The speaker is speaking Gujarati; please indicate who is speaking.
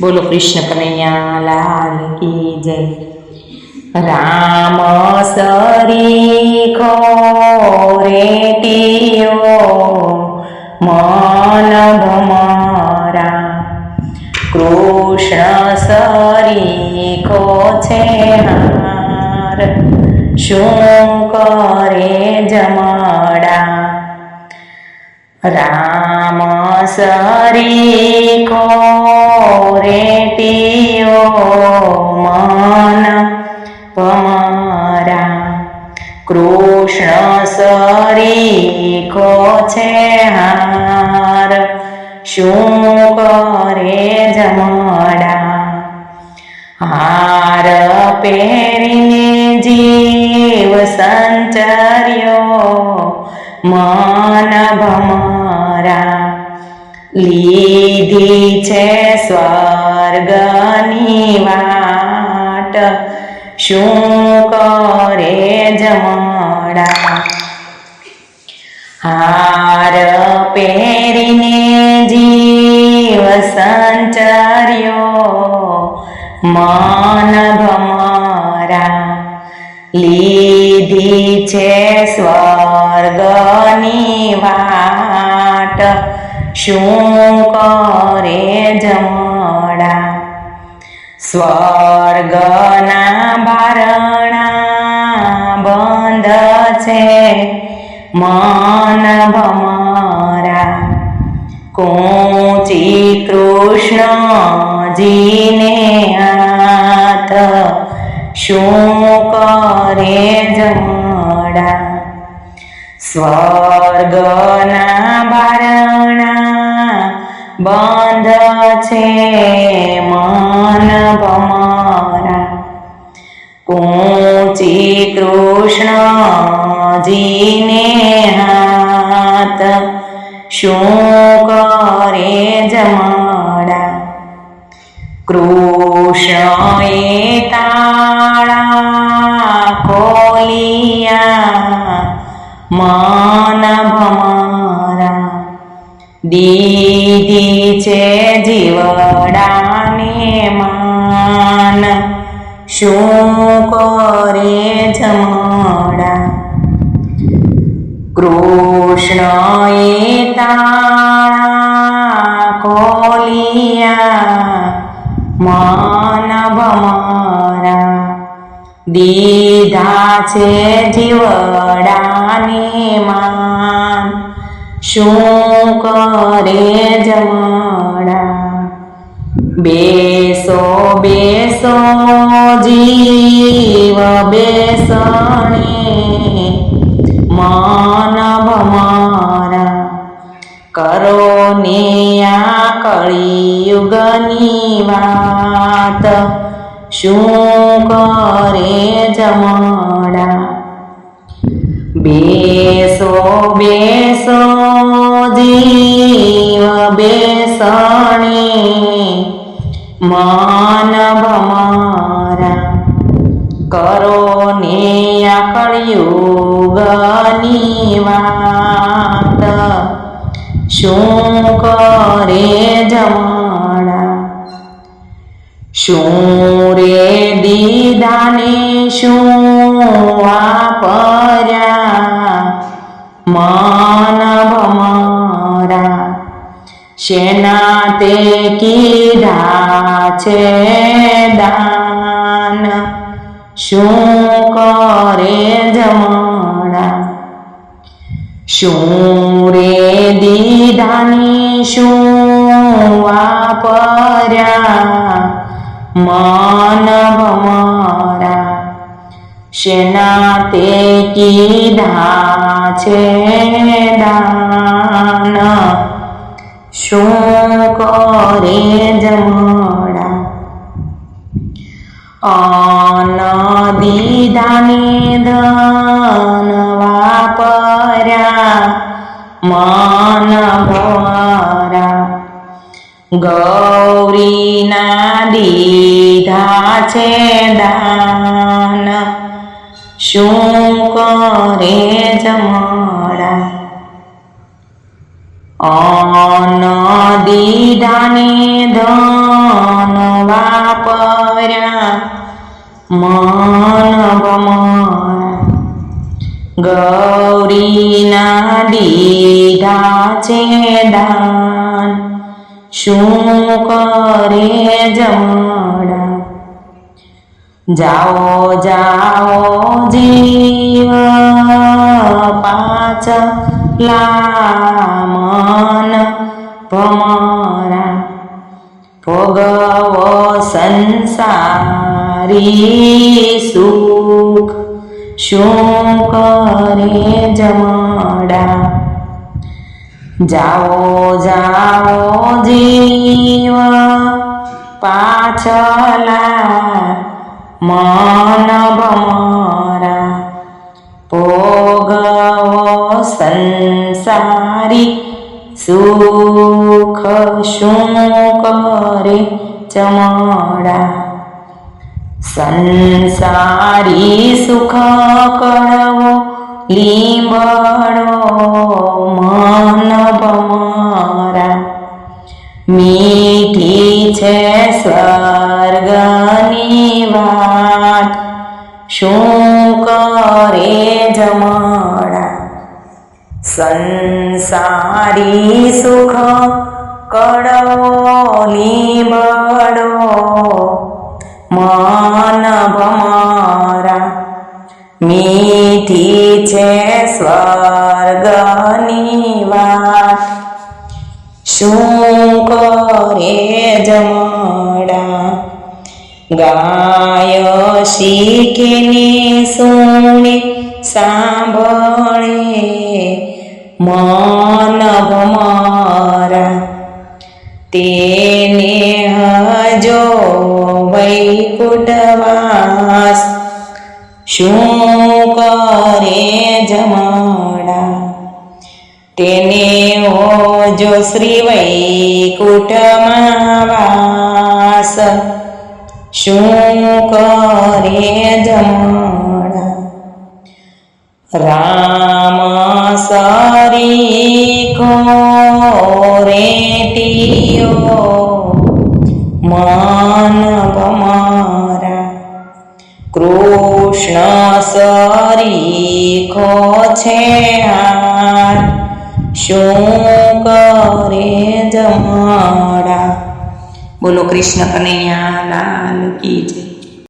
Speaker 1: બોલો કૃષ્ણ કનૈયા લાલ કી જય. રામ સરી રેટિયો મન ભમરા. કૃષ્ણ સરીખો છે હાર, શું કરે જમડા? રામ સરીખો રેટિયો છે હાર. શું કરે જમડા? હાર પહેરીને જીવ સંચર્યો મન ભમરા. લીધી છે સ્વર્ગની વાટ. શું કરે જમડા? હાર પહેરીને જીવ સંચર્યો. મન ભમરા લીધી છે સ્વર્ગની વાટ. શું કરે જમડા સ્વર્ગના બારણા બંધ છે. મન ભમરા કોચી કૃષ્ણજીને હાથ. શું કરે જમડા? સ્વર્ગના બારણા બંધ છે મન ભમરા કૃષ્ણજીને હાથ, શું કરે જમાડા કૃષ્ણએ તાળા ખોલિયા, મન ભમારા. દીધી છે જીવડાને માન, શું કરે જમડા કૃષ્ણએ તાળા ખોલિયા મન ભમરા દીધા છે જીવડાને માન શું કરે જમડા બેસો બેસો જીવ બેસણે મન મારા. કરો ને આ કળિયુગની વાત. શું કરે જમડા? બેસો બેસો, જીવ બેસણી. માનવ મારા. કરો આ કળિયુગની વાત શું કરે જમડા શું રે દીદાને શું વાપર્યા મન ભમરા શેના તે કીધા છે દાન શું કરે જમણા શું રે દીધાની શું વાપર્યા મન ભમરા શેના તે કીધા છે દાન શું કરે જમડા ધન વાપર્યા મન ભરા ગૌરીના દીધા છે દાન શું કરે જમડા અન દીધાને ધન કર્યા મન ભમરા ગૌરીના દીધા છે દાન શું કરે જમડા જાઓ જાઓ જીવ સંસારી સુખ શું કરે જમાડા જાઓ જાઓ જીવા પાછલા મન ભમરા ભોગવો સંસારી સુખ શું કરે ચમડા સંસારી સુખ કળવો લીંબડો મન ભમરા. મીઠી છે સ્વર્ગની વાત, શું કરે જમડા સંસારી સુખ કડવો લીંબડો મન ભમરા મીઠી છે સ્વર્ગની વાત. શું કરે જમડા? ગાય શીખીની સુણી સાંભળે મન ભમરા. તેને હજો વૈકુટવાસ શું કરે જમાડા? તેને ઓજો શ્રી વૈકુટમાં વાસ. શું કરે જમાડા? રામ સરીખો રેટિયો મન કૃષ્ણ સરીખો છે આ શું કરે જમડા? બોલો કૃષ્ણ કનૈયા લાલ કી જય.